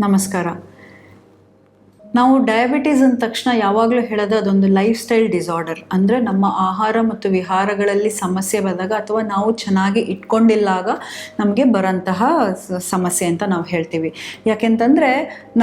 ನಮಸ್ಕಾರ ನಾವು ಡಯಾಬಿಟೀಸ್ ಅಂದ ತಕ್ಷಣ ಯಾವಾಗಲೂ ಹೇಳೋದು ಅದೊಂದು ಲೈಫ್ ಸ್ಟೈಲ್ ಡಿಸಾರ್ಡರ್ ಅಂದರೆ ನಮ್ಮ ಆಹಾರ ಮತ್ತು ವಿಹಾರಗಳಲ್ಲಿ ಸಮಸ್ಯೆ ಬಂದಾಗ ಅಥವಾ ನಾವು ಚೆನ್ನಾಗಿ ಇಟ್ಕೊಂಡಿಲ್ಲಾಗ ನಮಗೆ ಬರೋಂತಹ ಸಮಸ್ಯೆ ಅಂತ ನಾವು ಹೇಳ್ತೀವಿ. ಯಾಕೆಂತಂದರೆ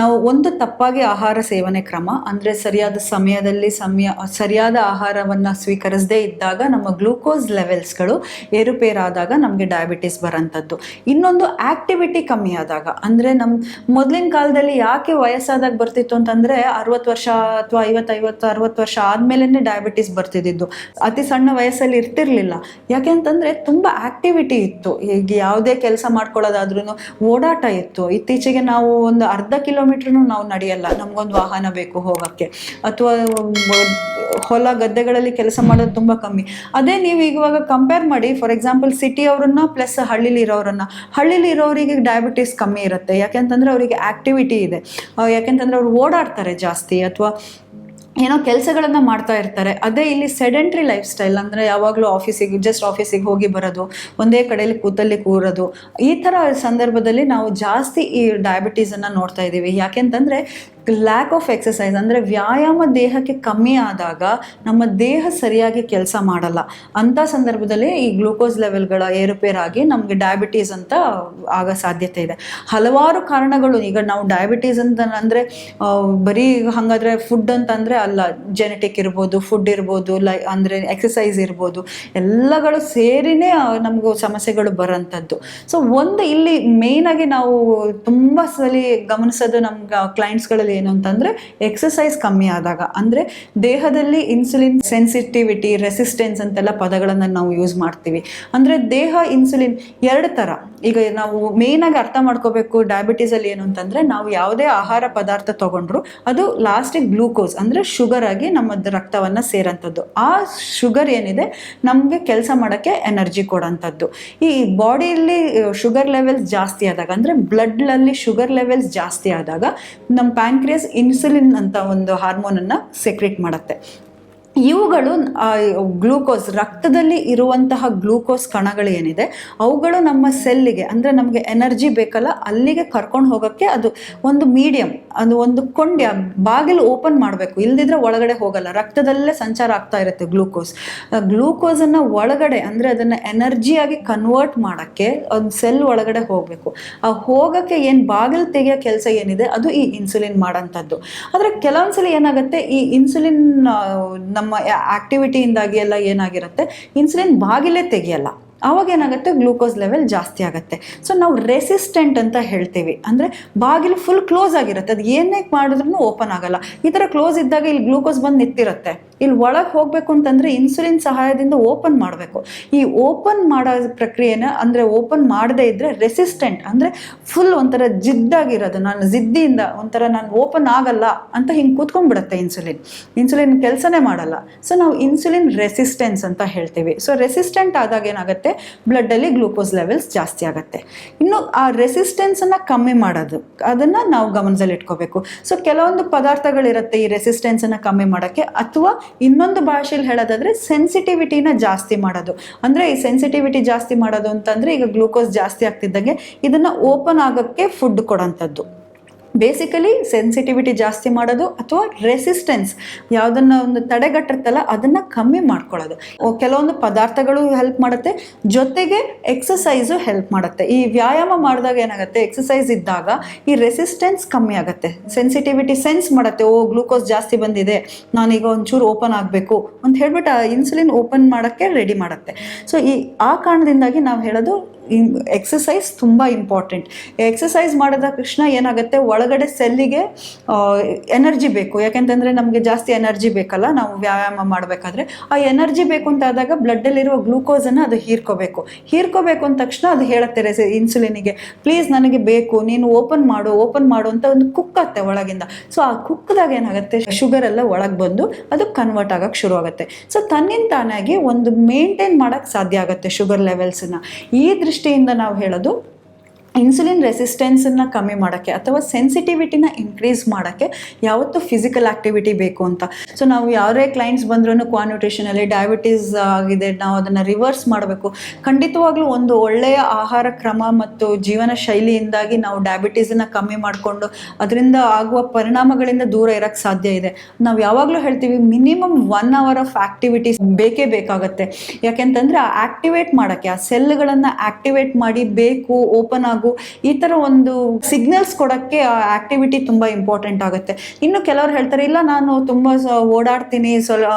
ನಾವು ಒಂದು ತಪ್ಪಾಗಿ ಆಹಾರ ಸೇವನೆ ಕ್ರಮ, ಅಂದರೆ ಸರಿಯಾದ ಸಮಯದಲ್ಲಿ ಸಮಯ, ಸರಿಯಾದ ಆಹಾರವನ್ನು ಸ್ವೀಕರಿಸದೇ ಇದ್ದಾಗ ನಮ್ಮ ಗ್ಲೂಕೋಸ್ ಲೆವೆಲ್ಸ್ಗಳು ಏರುಪೇರಾದಾಗ ನಮಗೆ ಡಯಾಬಿಟೀಸ್ ಬರೋಂಥದ್ದು ಇನ್ನೊಂದು ಆ್ಯಕ್ಟಿವಿಟಿ ಕಮ್ಮಿ ಆದಾಗ, ಅಂದರೆ ನಮ್ಮ ಮೊದಲಿನ ಕಾಲದಲ್ಲಿ ಯಾಕೆ ವಯಸ್ಸಾದಾಗ ಬರ್ತಿತ್ತು ಅಂತಂದರೆ ಅರವತ್ತು ವರ್ಷ ಅಥವಾ ಐವತ್ತು ಐವತ್ತು ಅರವತ್ತು ವರ್ಷ ಆದಮೇಲೆ ಡಯಾಬಿಟಿಸ್ ಬರ್ತಿದ್ದಿದ್ದು. ಅತಿ ಸಣ್ಣ ವಯಸ್ಸಲ್ಲಿ ಇರ್ತಿರ್ಲಿಲ್ಲ. ಯಾಕೆಂತಂದ್ರೆ ತುಂಬ ಆಕ್ಟಿವಿಟಿ ಇತ್ತು. ಈಗ ಯಾವುದೇ ಕೆಲಸ ಮಾಡ್ಕೊಳ್ಳೋದಾದ್ರೂ ಓಡಾಟ ಇತ್ತು. ಇತ್ತೀಚೆಗೆ ನಾವು ಒಂದು ಅರ್ಧ ಕಿಲೋಮೀಟ್ರ್ನು ನಾವು ನಡೆಯಲ್ಲ. ನಮಗೊಂದು ವಾಹನ ಬೇಕು ಹೋಗೋಕ್ಕೆ. ಅಥವಾ ಹೊಲ ಗದ್ದೆಗಳಲ್ಲಿ ಕೆಲಸ ಮಾಡೋದು ತುಂಬ ಕಮ್ಮಿ. ಅದೇ ನೀವು ಇವಾಗ ಕಂಪೇರ್ ಮಾಡಿ ಫಾರ್ ಎಕ್ಸಾಂಪಲ್ ಸಿಟಿ ಅವರನ್ನ ಪ್ಲಸ್ ಹಳ್ಳಿಲಿ ಇರೋರನ್ನ. ಹಳ್ಳಿಲಿ ಇರೋರಿಗೆ ಡಯಾಬಿಟಿಸ್ ಕಮ್ಮಿ ಇರುತ್ತೆ. ಯಾಕೆಂತಂದ್ರೆ ಅವರಿಗೆ ಆಕ್ಟಿವಿಟಿ ಇದೆ. ಯಾಕೆಂತಂದ್ರೆ ಅವ್ರು ಓಡಾಡ್ತಾರೆ ಜಾಸ್ತಿ ಅಥವಾ ಏನೋ ಕೆಲಸಗಳನ್ನು ಮಾಡ್ತಾ ಇರ್ತಾರೆ. ಅದೇ ಇಲ್ಲಿ ಸೆಡೆಂಟ್ರಿ ಲೈಫ್ ಸ್ಟೈಲ್ ಅಂದರೆ ಯಾವಾಗಲೂ ಆಫೀಸಿಗೆ, ಜಸ್ಟ್ ಆಫೀಸಿಗೆ ಹೋಗಿ ಬರೋದು, ಒಂದೇ ಕಡೆಯಲ್ಲಿ ಕೂತಲ್ಲಿ ಕೂರೋದು. ಈ ಥರ ಸಂದರ್ಭದಲ್ಲಿ ನಾವು ಜಾಸ್ತಿ ಈ ಡಯಾಬಿಟೀಸನ್ನು ನೋಡ್ತಾ ಇದ್ದೀವಿ ಯಾಕೆಂತಂದರೆ ಲ್ಯಾಕ್ ಆಫ್ ಎಕ್ಸಸೈಸ್ ಅಂದರೆ ವ್ಯಾಯಾಮ ದೇಹಕ್ಕೆ ಕಮ್ಮಿ ಆದಾಗ ನಮ್ಮ ದೇಹ ಸರಿಯಾಗಿ ಕೆಲಸ ಮಾಡಲ್ಲ. ಅಂಥ ಸಂದರ್ಭದಲ್ಲಿ ಈ ಗ್ಲೂಕೋಸ್ ಲೆವೆಲ್ಗಳ ಏರುಪೇರಾಗಿ ನಮಗೆ ಡಯಾಬಿಟೀಸ್ ಅಂತ ಆಗೋ ಸಾಧ್ಯತೆ ಇದೆ. ಹಲವಾರು ಕಾರಣಗಳು, ಈಗ ನಾವು ಡಯಾಬಿಟೀಸ್ ಅಂತ ಅಂದರೆ ಬರೀ ಹಾಗಾದರೆ ಫುಡ್ ಅಂತಂದರೆ ಅಲ್ಲ ಜೆನೆಟಿಕ್ ಇರ್ಬೋದು ಫುಡ್ ಇರ್ಬೋದು, ಲೈ, ಅಂದರೆ ಎಕ್ಸಸೈಸ್ ಇರ್ಬೋದು, ಎಲ್ಲಗಳು ಸೇರಿನೇ ನಮಗೂ ಸಮಸ್ಯೆಗಳು ಬರೋಂಥದ್ದು. ಸೊ ಒಂದು ಇಲ್ಲಿ ಮೇಯ್ನಾಗಿ ನಾವು ತುಂಬ ಸಲ ಗಮನಿಸೋದು ನಮ್ಗೆ ಕ್ಲೈಂಟ್ಸ್ಗಳಲ್ಲಿ ಏನು ಅಂತಂದರೆ ಎಕ್ಸಸೈಸ್ ಕಮ್ಮಿ ಆದಾಗ. ಅಂದರೆ ದೇಹದಲ್ಲಿ ಇನ್ಸುಲಿನ್ ಸೆನ್ಸಿಟಿವಿಟಿ ರೆಸಿಸ್ಟೆನ್ಸ್ ಅಂತೆಲ್ಲ ಪದಗಳನ್ನು ನಾವು ಯೂಸ್ ಮಾಡ್ತೀವಿ. ಅಂದರೆ ದೇಹ ಇನ್ಸುಲಿನ್ ಎರಡು ಥರ ಈಗ ನಾವು ಮೇಯ್ನಾಗಿ ಅರ್ಥ ಮಾಡ್ಕೋಬೇಕು ಡಯಾಬಿಟೀಸಲ್ಲಿ ಏನು ಅಂತಂದರೆ ನಾವು ಯಾವುದೇ ಆಹಾರ ಪದಾರ್ಥ ತೊಗೊಂಡ್ರು ಅದು ಲಾಸ್ಟಿಗೆ ಗ್ಲೂಕೋಸ್ ಅಂದರೆ ಶುಗರ್ ಆಗಿ ನಮ್ಮ ರಕ್ತವನ್ನು ಸೇರೋಂಥದ್ದು ಆ ಶುಗರ್ ಏನಿದೆ ನಮಗೆ ಕೆಲಸ ಮಾಡೋಕ್ಕೆ ಎನರ್ಜಿ ಕೊಡೋಂಥದ್ದು ಈ ಬಾಡಿಯಲ್ಲಿ ಶುಗರ್ ಲೆವೆಲ್ಸ್ ಜಾಸ್ತಿ ಆದಾಗ, ಅಂದರೆ ಬ್ಲಡ್ಲಲ್ಲಿ ಶುಗರ್ ಲೆವೆಲ್ಸ್ ಜಾಸ್ತಿ ಆದಾಗ ನಮ್ಮ ಪ್ಯಾಂಕ್ರಿಯಸ್ ಇನ್ಸುಲಿನ್ ಅಂತ ಒಂದು ಹಾರ್ಮೋನನ್ನು ಸೆಕ್ರೇಟ್ ಮಾಡುತ್ತೆ. ಇವುಗಳು ಗ್ಲೂಕೋಸ್, ರಕ್ತದಲ್ಲಿ ಇರುವಂತಹ ಗ್ಲೂಕೋಸ್ ಕಣಗಳು ಏನಿದೆ, ಅವುಗಳು ನಮ್ಮ ಸೆಲ್ಲಿಗೆ, ಅಂದರೆ ನಮಗೆ ಎನರ್ಜಿ ಬೇಕಲ್ಲ, ಅಲ್ಲಿಗೆ ಕರ್ಕೊಂಡು ಹೋಗೋಕ್ಕೆ ಅದು ಒಂದು ಮೀಡಿಯಂ, ಅದು ಒಂದು ಕೊಂಡ್ಯ, ಬಾಗಿಲು ಓಪನ್ ಮಾಡಬೇಕು. ಇಲ್ದಿದ್ರೆ ಒಳಗಡೆ ಹೋಗಲ್ಲ. ರಕ್ತದಲ್ಲೇ ಸಂಚಾರ ಆಗ್ತಾ ಇರುತ್ತೆ ಗ್ಲೂಕೋಸ್. ಗ್ಲೂಕೋಸನ್ನು ಒಳಗಡೆ, ಅಂದರೆ ಅದನ್ನು ಎನರ್ಜಿಯಾಗಿ ಕನ್ವರ್ಟ್ ಮಾಡೋಕ್ಕೆ ಒಂದು ಸೆಲ್ ಒಳಗಡೆ ಹೋಗಬೇಕು. ಆ, ಹೋಗೋಕ್ಕೆ ಏನು ಬಾಗಿಲು ತೆಗೆಯೋ ಕೆಲಸ ಏನಿದೆ, ಅದು ಈ ಇನ್ಸುಲಿನ್ ಮಾಡೋಂಥದ್ದು ಆದರೆ ಕೆಲವೊಂದ್ಸಲ ಏನಾಗುತ್ತೆ, ಈ ಇನ್ಸುಲಿನ್ ಆಕ್ಟಿವಿಟಿಯಿಂದಾಗಿ ಎಲ್ಲ ಏನಾಗಿರುತ್ತೆ? ಇನ್ಸುಲಿನ್ ಬಾಗಿಲೇ ತೆಗೆಯಲ್ಲ. ಆವಾಗ ಏನಾಗುತ್ತೆ? ಗ್ಲೂಕೋಸ್ ಲೆವೆಲ್ ಜಾಸ್ತಿ ಆಗುತ್ತೆ. ಸೊ ನಾವು ರೆಸಿಸ್ಟೆಂಟ್ ಅಂತ ಹೇಳ್ತೀವಿ. ಅಂದರೆ ಬಾಗಿಲು ಫುಲ್ ಕ್ಲೋಸ್ ಆಗಿರುತ್ತೆ. ಅದು ಏನೇ ಮಾಡಿದ್ರೂ ಓಪನ್ ಆಗಲ್ಲ. ಈ ಥರ ಕ್ಲೋಸ್ ಇದ್ದಾಗ ಇಲ್ಲಿ ಗ್ಲೂಕೋಸ್ ಬಂದು ನಿಂತಿರುತ್ತೆ. ಇಲ್ಲಿ ಒಳಗೆ ಹೋಗಬೇಕು ಅಂತಂದರೆ ಇನ್ಸುಲಿನ್ ಸಹಾಯದಿಂದ ಓಪನ್ ಮಾಡಬೇಕು. ಈ ಓಪನ್ ಮಾಡೋ ಪ್ರಕ್ರಿಯೆನ ಅಂದರೆ ಓಪನ್ ಮಾಡದೇ ಇದ್ದರೆ ರೆಸಿಸ್ಟೆಂಟ್ ಅಂದರೆ ಫುಲ್ ಒಂಥರ ಜಿದ್ದಾಗಿರೋದು. ನಾನು ಜಿದ್ದಿಯಿಂದ ಒಂಥರ ನಾನು ಓಪನ್ ಆಗಲ್ಲ ಅಂತ ಹಿಂಗೆ ಕೂತ್ಕೊಂಡ್ಬಿಡುತ್ತೆ ಇನ್ಸುಲಿನ್ ಇನ್ಸುಲಿನ್ ಕೆಲಸನೇ ಮಾಡಲ್ಲ. ಸೊ ನಾವು ಇನ್ಸುಲಿನ್ ರೆಸಿಸ್ಟೆನ್ಸ್ ಅಂತ ಹೇಳ್ತೀವಿ. ಸೊ ರೆಸಿಸ್ಟೆಂಟ್ ಆದಾಗ ಏನಾಗುತ್ತೆ? ಬ್ಲಡ್ಡಲ್ಲಿ ಗ್ಲೂಕೋಸ್ ಲೆವೆಲ್ಸ್ ಜಾಸ್ತಿ ಆಗುತ್ತೆ. ಇನ್ನು ಆ ರೆಸಿಸ್ಟೆನ್ಸನ್ನು ಕಮ್ಮಿ ಮಾಡೋದು. ಅದನ್ನು ನಾವು ಗಮನದಲ್ಲಿ ಇಟ್ಕೋಬೇಕು ಸೊ ಕೆಲವೊಂದು ಪದಾರ್ಥಗಳಿರುತ್ತೆ ಈ ರೆಸಿಸ್ಟೆನ್ಸನ್ನು ಕಮ್ಮಿ ಮಾಡೋಕ್ಕೆ. ಅಥವಾ ಇನ್ನೊಂದು ಭಾಷೆಯಲ್ಲಿ ಹೇಳೋದಾದ್ರೆ ಸೆನ್ಸಿಟಿವಿಟಿನ ಜಾಸ್ತಿ ಮಾಡೋದು. ಅಂದರೆ ಈ ಸೆನ್ಸಿಟಿವಿಟಿ ಜಾಸ್ತಿ ಮಾಡೋದು ಅಂತಂದರೆ ಈಗ ಗ್ಲೂಕೋಸ್ ಜಾಸ್ತಿ ಆಗ್ತಿದ್ದಂಗೆ ಇದನ್ನು ಓಪನ್ ಆಗೋಕ್ಕೆ ಫುಡ್ ಕೊಡೋಂಥದ್ದು. ಬೇಸಿಕಲಿ ಸೆನ್ಸಿಟಿವಿಟಿ ಜಾಸ್ತಿ ಮಾಡೋದು ಅಥವಾ ರೆಸಿಸ್ಟೆನ್ಸ್ ಯಾವುದನ್ನ ಒಂದು ತಡೆಗಟ್ಟಿರ್ತಲ್ಲ ಅದನ್ನು ಕಮ್ಮಿ ಮಾಡ್ಕೊಳ್ಳೋದು. ಕೆಲವೊಂದು ಪದಾರ್ಥಗಳು ಹೆಲ್ಪ್ ಮಾಡುತ್ತೆ, ಜೊತೆಗೆ ಎಕ್ಸಸೈಸು ಹೆಲ್ಪ್ ಮಾಡುತ್ತೆ. ಈ ವ್ಯಾಯಾಮ ಮಾಡಿದಾಗ ಏನಾಗುತ್ತೆ ಎಕ್ಸಸೈಸ್ ಇದ್ದಾಗ ಈ ರೆಸಿಸ್ಟೆನ್ಸ್ ಕಮ್ಮಿ ಆಗುತ್ತೆ. ಸೆನ್ಸಿಟಿವಿಟಿ ಸೆನ್ಸ್ ಮಾಡುತ್ತೆ, ಓ ಗ್ಲೂಕೋಸ್ ಜಾಸ್ತಿ ಬಂದಿದೆ, ನಾನೀಗ ಒಂಚೂರು ಓಪನ್ ಆಗಬೇಕು ಅಂತ ಹೇಳ್ಬಿಟ್ಟು ಆ ಇನ್ಸುಲಿನ್ ಓಪನ್ ಮಾಡೋಕ್ಕೆ ರೆಡಿ ಮಾಡುತ್ತೆ. ಸೊ ಈ ಆ ಕಾರಣದಿಂದಾಗಿ ನಾವು ಹೇಳೋದು ಎಕ್ಸಸೈಸ್ ತುಂಬ ಇಂಪಾರ್ಟೆಂಟ್ ಎಕ್ಸಸೈಸ್ ಮಾಡಿದ ತಕ್ಷಣ ಏನಾಗುತ್ತೆ? ಒಳಗಡೆ ಸೆಲ್ಲಿಗೆ ಎನರ್ಜಿ ಬೇಕು. ಯಾಕೆಂತಂದರೆ ನಮಗೆ ಜಾಸ್ತಿ ಎನರ್ಜಿ ಬೇಕಲ್ಲ, ನಾವು ವ್ಯಾಯಾಮ ಮಾಡಬೇಕಾದ್ರೆ. ಆ ಎನರ್ಜಿ ಬೇಕು ಅಂತ ಆದಾಗ ಬ್ಲಡ್ಡಲ್ಲಿರುವ ಗ್ಲೂಕೋಸನ್ನು ಅದು ಹೀರ್ಕೋಬೇಕು. ಹೀರ್ಕೋಬೇಕು ಅಂದ ತಕ್ಷಣ ಅದು ಹೇಳುತ್ತೆ ರೆಸಿ ಇನ್ಸುಲಿನಿಗೆ ಪ್ಲೀಸ್ ನನಗೆ ಬೇಕು, ನೀನು ಓಪನ್ ಮಾಡು ಓಪನ್ ಮಾಡು ಅಂತ ಒಂದು ಕುಕ್ಕತ್ತೆ ಒಳಗಿಂದ. ಸೊ ಆ ಕುಕ್ಕದಾಗ ಏನಾಗುತ್ತೆ? ಶುಗರ್ ಎಲ್ಲ ಒಳಗೆ ಬಂದು ಅದು ಕನ್ವರ್ಟ್ ಆಗೋಕ್ಕೆ ಶುರು ಆಗುತ್ತೆ. ಸೊ ತನ್ನಿಂದ ತಾನಾಗಿ ಒಂದು ಮೇಂಟೈನ್ ಮಾಡೋಕ್ಕೆ ಸಾಧ್ಯ ಆಗುತ್ತೆ ಶುಗರ್ ಲೆವೆಲ್ಸನ್ನು ಈ ದೃಷ್ಟಿಯಿಂದ ನಾವು ಹೇಳೋದು ಇನ್ಸುಲಿನ್ ರೆಸಿಸ್ಟೆನ್ಸನ್ನು ಕಮ್ಮಿ ಮಾಡೋಕ್ಕೆ ಅಥವಾ ಸೆನ್ಸಿಟಿವಿಟಿನ ಇನ್ಕ್ರೀಸ್ ಮಾಡೋಕ್ಕೆ ಯಾವತ್ತು ಫಿಸಿಕಲ್ ಆಕ್ಟಿವಿಟಿ ಬೇಕು ಅಂತ. ಸೊ ನಾವು ಯಾವುದೇ ಕ್ಲೈಂಟ್ಸ್ ಬಂದ್ರೂ ಕ್ವಾನ್ಯೂಟ್ರಿಷನಲ್ಲಿ ಡಯಾಬಿಟೀಸ್ ಆಗಿದೆ, ನಾವು ಅದನ್ನು ರಿವರ್ಸ್ ಮಾಡಬೇಕು. ಖಂಡಿತವಾಗ್ಲೂ ಒಂದು ಒಳ್ಳೆಯ ಆಹಾರ ಕ್ರಮ ಮತ್ತು ಜೀವನ ಶೈಲಿಯಿಂದಾಗಿ ನಾವು ಡಯಾಬಿಟೀಸನ್ನು ಕಮ್ಮಿ ಮಾಡಿಕೊಂಡು ಅದರಿಂದ ಆಗುವ ಪರಿಣಾಮಗಳಿಂದ ದೂರ ಇರೋಕ್ಕೆ ಸಾಧ್ಯ ಇದೆ. ನಾವು ಯಾವಾಗಲೂ ಹೇಳ್ತೀವಿ minimum one hour of activities ಬೇಕೇ ಬೇಕಾಗುತ್ತೆ. ಯಾಕೆಂತಂದರೆ ಆ ಆಕ್ಟಿವೇಟ್ ಮಾಡೋಕ್ಕೆ, ಆ ಸೆಲ್ಗಳನ್ನು ಆಕ್ಟಿವೇಟ್ ಮಾಡಿ ಬೇಕು ಓಪನ್ ಆಗು ಈ ಥರ ಒಂದು ಸಿಗ್ನಲ್ಸ್ ಕೊಡೋಕ್ಕೆ ಆಕ್ಟಿವಿಟಿ ತುಂಬ ಇಂಪಾರ್ಟೆಂಟ್ ಆಗುತ್ತೆ. ಇನ್ನು ಕೆಲವರು ಹೇಳ್ತಾರೆ, ಇಲ್ಲ, ನಾನು ತುಂಬ ಓಡಾಡ್ತೀನಿ ಸ್ವಲ್ಪ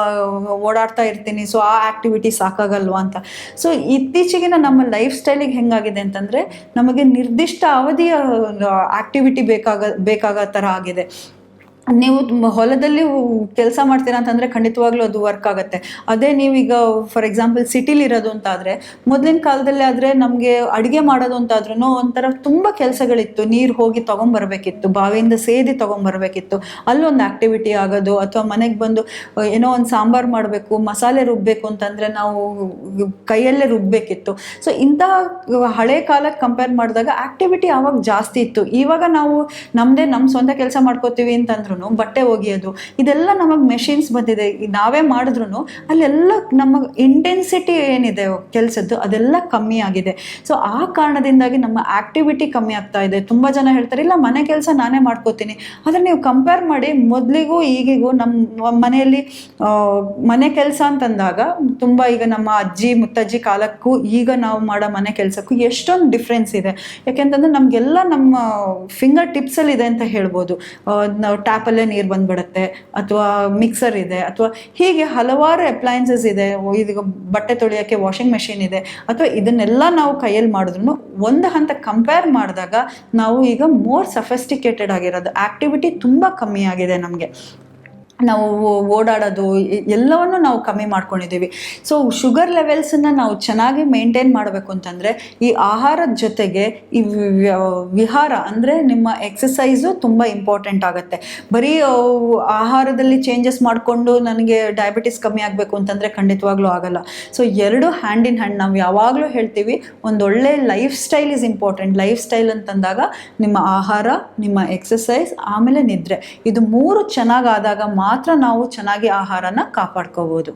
ಓಡಾಡ್ತಾ ಇರ್ತೀನಿ ಸೊ ಆ ಆಕ್ಟಿವಿಟಿ ಸಾಕಾಗಲ್ವಾ? ಅಂತ. ಸೊ ಇತ್ತೀಚೆಗಿನ ನಮ್ಮ ಲೈಫ್ ಸ್ಟೈಲಿಗೆ ಹೆಂಗಾಗಿದೆ ಅಂತಂದರೆ, ನಮಗೆ ನಿರ್ದಿಷ್ಟ ಅವಧಿಯ ಆಕ್ಟಿವಿಟಿ ಬೇಕಾಗ, ಬೇಕಾಗೋ ಥರ ಆಗಿದೆ. ನೀವು ಹೊಲದಲ್ಲಿ ಕೆಲಸ ಮಾಡ್ತೀರಾ ಅಂತಂದರೆ ಖಂಡಿತವಾಗ್ಲೂ ಅದು ವರ್ಕ್ ಆಗುತ್ತೆ. ಅದೇ ನೀವೀಗ ಫಾರ್ ಎಕ್ಸಾಂಪಲ್ ಸಿಟಿಲಿ ಇರೋದು ಅಂತಾದರೆ, ಮೊದಲಿನ ಕಾಲದಲ್ಲಿ ಆದರೆ ನಮಗೆ ಅಡುಗೆ ಮಾಡೋದು ಅಂತಾದ್ರೂ ಒಂಥರ ತುಂಬ ಕೆಲಸಗಳಿತ್ತು. ನೀರು ಹೋಗಿ ತೊಗೊಂಬರ್ಬೇಕಿತ್ತು, ಬಾವಿಯಿಂದ ಸೇದಿ ತೊಗೊಂಬರ್ಬೇಕಿತ್ತು. ಅಲ್ಲೊಂದು ಆ್ಯಕ್ಟಿವಿಟಿ ಆಗೋದು ಅಥವಾ ಮನೆಗೆ ಬಂದು ಏನೋ ಒಂದು ಸಾಂಬಾರು ಮಾಡಬೇಕು, ಮಸಾಲೆ ರುಬ್ಬಬೇಕು ಅಂತಂದರೆ ನಾವು ಕೈಯಲ್ಲೇ ರುಬ್ಬಬೇಕಿತ್ತು ಸೊ ಇಂಥ ಹಳೆ ಕಾಲಕ್ಕೆ ಕಂಪೇರ್ ಮಾಡಿದಾಗ ಆಕ್ಟಿವಿಟಿ ಆವಾಗ ಜಾಸ್ತಿ ಇತ್ತು. ಇವಾಗ ನಾವು ನಮ್ಮದೇ ನಮ್ಮ ಸ್ವಂತ ಕೆಲಸ ಮಾಡ್ಕೋತೀವಿ ಅಂತಂದ್ರೂ ಬಟ್ಟೆ ಒಗೆಯೋದು, ಇದೆಲ್ಲ ನಮಗೆ ಮೆಷಿನ್ಸ್ ಬಂದಿದೆ. ನಾವೇ ಮಾಡಿದ್ರು ಅಲ್ಲೆಲ್ಲ ನಮ್ಮ ಇಂಟೆನ್ಸಿಟಿ ಏನಿದೆ ಕೆಲಸದ್ದು, ಅದೆಲ್ಲ ಕಮ್ಮಿ ಆಗಿದೆ. ಸೊ ಆ ಕಾರಣದಿಂದಾಗಿ ನಮ್ಮ ಆಕ್ಟಿವಿಟಿ ಕಮ್ಮಿ ಆಗ್ತಾ ಇದೆ. ತುಂಬ ಜನ ಹೇಳ್ತಾರೆ, ಇಲ್ಲ, ಮನೆ ಕೆಲಸ ನಾನೇ ಮಾಡ್ಕೋತೀನಿ. ಆದರೆ ನೀವು ಕಂಪೇರ್ ಮಾಡಿ, ಮೊದಲಿಗೂ ಈಗಿಗೂ ನಮ್ಮ ಮನೆಯಲ್ಲಿ ಮನೆ ಕೆಲಸ ಅಂತಂದಾಗ, ತುಂಬ ಈಗ ನಮ್ಮ ಅಜ್ಜಿ, ಮುತ್ತಜ್ಜಿ ಕಾಲಕ್ಕೂ ಈಗ ನಾವು ಮಾಡೋ ಮನೆ ಕೆಲಸಕ್ಕೂ ಎಷ್ಟೊಂದು ಡಿಫ್ರೆನ್ಸ್ ಇದೆ. ಯಾಕೆಂತಂದ್ರೆ ನಮಗೆಲ್ಲ ನಮ್ಮ ಫಿಂಗರ್ ಟಿಪ್ಸಲ್ಲಿ ಇದೆ ಅಂತ ಹೇಳ್ಬೋದು. ನಾವು ನಾವು ಟ್ಯಾಪಲ್ಲೇ ನೀರು ಬಂದ್ಬಿಡುತ್ತೆ, ಅಥವಾ ಮಿಕ್ಸರ್ ಇದೆ, ಅಥವಾ ಹೀಗೆ ಹಲವಾರು ಅಪ್ಲಯನ್ಸಸ್ ಇದೆ ಇದೀಗ ಬಟ್ಟೆ ತೊಳೆಯೋಕ್ಕೆ ವಾಷಿಂಗ್ ಮೆಷಿನ್ ಇದೆ, ಅಥವಾ ಇದನ್ನೆಲ್ಲ ನಾವು ಕೈಯಲ್ಲಿ ಮಾಡಿದ್ರು ಒಂದು ಹಂತ ಕಂಪೇರ್ ಮಾಡಿದಾಗ ನಾವು ಈಗ ಮೋರ್ ಸಫೆಸ್ಟಿಕೇಟೆಡ್ ಆಗಿರೋದು ಆ್ಯಕ್ಟಿವಿಟಿ ತುಂಬ ಕಮ್ಮಿ ಆಗಿದೆ ನಮಗೆ. ನಾವು ಓಡಾಡೋದು ಎಲ್ಲವನ್ನು ನಾವು ಕಮ್ಮಿ ಮಾಡ್ಕೊಂಡಿದ್ದೀವಿ. ಸೊ ಶುಗರ್ ಲೆವೆಲ್ಸನ್ನು ನಾವು ಚೆನ್ನಾಗಿ ಮೇಂಟೈನ್ ಮಾಡಬೇಕು ಅಂತಂದರೆ, ಈ ಆಹಾರದ ಜೊತೆಗೆ ಈ ವಿಹಾರ ಅಂದರೆ ನಿಮ್ಮ ಎಕ್ಸಸೈಸು ತುಂಬ ಇಂಪಾರ್ಟೆಂಟ್ ಆಗುತ್ತೆ. ಬರೀ ಆಹಾರದಲ್ಲಿ ಚೇಂಜಸ್ ಮಾಡಿಕೊಂಡು ನನಗೆ ಡಯಾಬಿಟಿಸ್ ಕಮ್ಮಿ ಆಗಬೇಕು ಅಂತಂದರೆ ಖಂಡಿತವಾಗ್ಲೂ ಆಗಲ್ಲ. ಸೊ ಎರಡು ಹ್ಯಾಂಡ್ ಇನ್ ಹ್ಯಾಂಡ್ ನಾವು ಯಾವಾಗಲೂ ಹೇಳ್ತೀವಿ, ಒಂದೊಳ್ಳೆ lifestyle is important lifestyle ಅಂತಂದಾಗ ನಿಮ್ಮ ಆಹಾರ, ನಿಮ್ಮ ಎಕ್ಸಸೈಸ್ ಆಮೇಲೆ ನಿದ್ರೆ. ಇದು ಮೂರು ಚೆನ್ನಾಗಾದಾಗ ಮಾತ್ರ ನಾವು ಚೆನ್ನಾಗಿ ಆಹಾರನ ಕಾಪಾಡ್ಕೋಬೋದು.